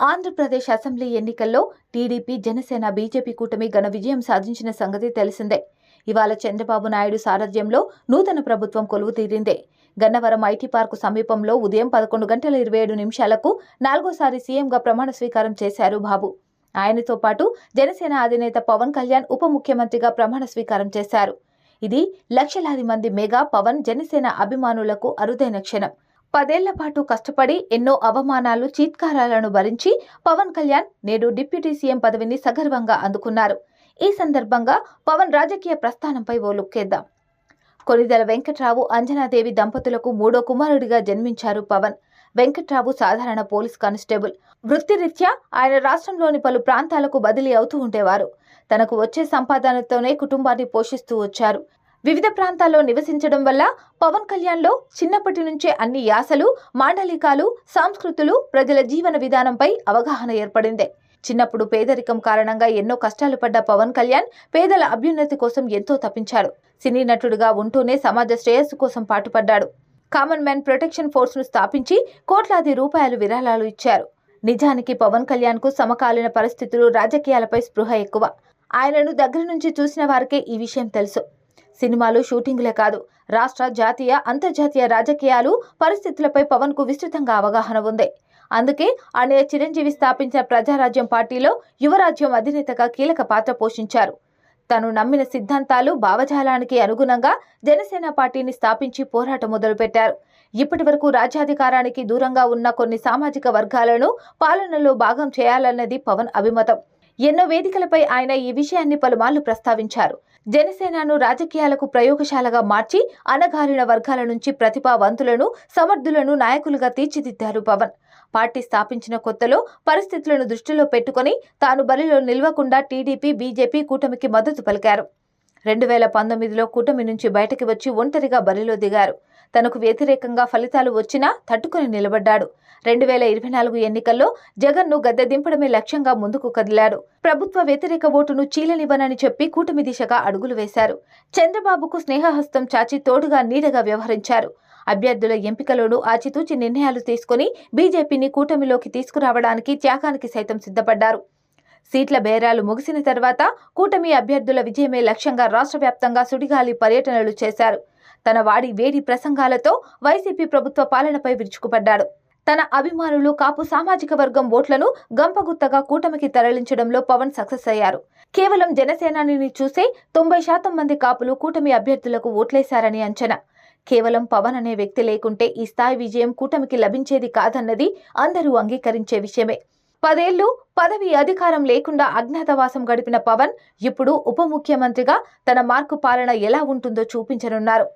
Andhra Pradesh assembly ఎన్నికల్లో TDP Janasena BJP కూటమి ఘన విజయం సాధించిన సంగతి తెలిసిందే. ఇవాళ చంద్రబాబు నాయుడు సారథ్యంలో నూతన ప్రభుత్వం కొలువు తీరిందే గన్నవరం ఐటీ పార్కు సమీపంలో ఉదయం పదకొండు గంటల ఇరవై ఏడు నిమిషాలకు నాలుగోసారి సీఎంగా ప్రమాణ స్వీకారం చేశారు బాబు. ఆయనతో పాటు జనసేన అధినేత పవన్ కళ్యాణ్ ఉప ముఖ్యమంత్రిగా ప్రమాణ స్వీకారం చేశారు. ఇది లక్షలాది మంది మెగా పవన్ జనసేన అభిమానులకు అరుదైన క్షణం. పదేళ్ళ పాటు కష్టపడి ఎన్నో అవమానాలు చీత్కారాలను భరించి పవన్ కళ్యాణ్ నేడు డిప్యూటీ సీఎం పదవిని సగర్వంగా అందుకున్నారు. ఈ సందర్భంగా పవన్ రాజకీయ ప్రస్థానంపై ఓ లుక్కేద్దాం కొనిదెల వెంకట్రావు అంజనాదేవి దంపతులకు మూడో కుమారుడిగా జన్మించారు పవన్. వెంకట్రావు సాధారణ పోలీస్ కానిస్టేబుల్. వృత్తిరీత్యా ఆయన రాష్ట్రంలోని పలు ప్రాంతాలకు బదిలీ అవుతూ ఉండేవారు. తనకు వచ్చే సంపాదనతోనే కుటుంబాన్ని పోషిస్తూ వచ్చారు. వివిధ ప్రాంతాల్లో నివసించడం వల్ల పవన్ కళ్యాణ్లో చిన్నప్పటి నుంచే అన్ని యాసలు మాండలికాలు సంస్కృతులు ప్రజల జీవన విధానంపై అవగాహన ఏర్పడింది. చిన్నప్పుడు పేదరికం కారణంగా ఎన్నో కష్టాలు పడ్డ పవన్ కళ్యాణ్ పేదల అభ్యున్నతి కోసం ఎంతో తప్పించాడు సినీ నటుడిగా ఉంటూనే సమాజ శ్రేయస్సు కోసం పాటుపడ్డాడు. కామన్ మ్యాన్ ప్రొటెక్షన్ ఫోర్స్ను స్థాపించి కోట్లాది రూపాయలు విరాళాలు ఇచ్చారు. నిజానికి పవన్ కళ్యాణ్కు సమకాలీన పరిస్థితులు రాజకీయాలపై స్పృహ ఎక్కువ. ఆయనను దగ్గర నుంచి చూసిన వారికే ఈ విషయం తెలుసు. సినిమాలు షూటింగ్లే కాదు. రాష్ట్ర జాతీయ అంతర్జాతీయ రాజకీయాలు పరిస్థితులపై పవన్కు విస్తృతంగా అవగాహన ఉంది. అందుకే ఆయన చిరంజీవి స్థాపించిన ప్రజారాజ్యం పార్టీలో యువరాజ్యం అధినేతగా కీలక పాత్ర పోషించారు. తను నమ్మిన సిద్ధాంతాలు భావజాలానికి అనుగుణంగా జనసేన పార్టీని స్థాపించి పోరాటం మొదలుపెట్టారు. ఇప్పటి వరకు రాజ్యాధికారానికి దూరంగా ఉన్న కొన్ని సామాజిక వర్గాలను పాలనలో భాగం చేయాలన్నది పవన్ అభిమతం. ఎన్నో వేదికలపై ఆయన ఈ విషయాన్ని పలుమార్లు ప్రస్తావించారు. జనసేనను రాజకీయాలకు ప్రయోగశాలగా మార్చి అణగారిన వర్గాల నుంచి ప్రతిభావంతులను సమర్థులను నాయకులుగా తీర్చిదిద్దారు పవన్. పార్టీ స్థాపించిన కొత్తలో పరిస్థితులను దృష్టిలో పెట్టుకుని తాను బలిలో నిల్వకుండా టీడీపీ బీజేపీ కూటమికి మద్దతు పలికారు. రెండు వేల పంతొమ్మిదిలో కూటమి నుంచి బయటకు వచ్చి ఒంటరిగా బరిలో దిగారు. తనకు వ్యతిరేకంగా ఫలితాలు వచ్చినా తట్టుకుని నిలబడ్డాడు. రెండు వేల ఇరవై నాలుగు ఎన్నికల్లో జగన్ను గద్దె దింపడమే లక్ష్యంగా ముందుకు కదిలాడు. ప్రభుత్వ వ్యతిరేక ఓటును చీలనివ్వనని చెప్పి కూటమి దిశగా అడుగులు వేశారు. చంద్రబాబుకు స్నేహహస్తం చాచి తోడుగా నీడగా వ్యవహరించారు. అభ్యర్థుల ఎంపికలోనూ ఆచితూచి నిర్ణయాలు తీసుకుని బీజేపీని కూటమిలోకి తీసుకురావడానికి త్యాగానికి సైతం సిద్ధపడ్డారు. సీట్ల బేరాలు ముగిసిన తర్వాత కూటమి అభ్యర్థుల విజయమే లక్ష్యంగా రాష్ట్ర వ్యాప్తంగా సుడిగాలి పర్యటనలు చేశారు. తన వాడి వేడి ప్రసంగాలతో వైసీపీ ప్రభుత్వ పాలనపై విరుచుకుపడ్డాడు. తన అభిమానులు కాపు సామాజిక వర్గం ఓట్లను గంపగుత్తగా కూటమికి తరలించడంలో పవన్ సక్సెస్ అయ్యారు. కేవలం జనసేనాని చూసే తొంభై శాతం మంది కాపులు కూటమి అభ్యర్థులకు ఓట్లేశారని అంచనా. కేవలం పవన్ అనే వ్యక్తి లేకుంటే ఈ స్థాయి విజయం కూటమికి లభించేది కాదన్నది అందరూ అంగీకరించే విషయమే. పదేళ్ళు పదవి అధికారం లేకుండా అజ్ఞాతవాసం గడిపిన పవన్ ఇప్పుడు ఉప ముఖ్యమంత్రిగా తన మార్కు పాలన ఎలా ఉంటుందో చూపించనున్నారు.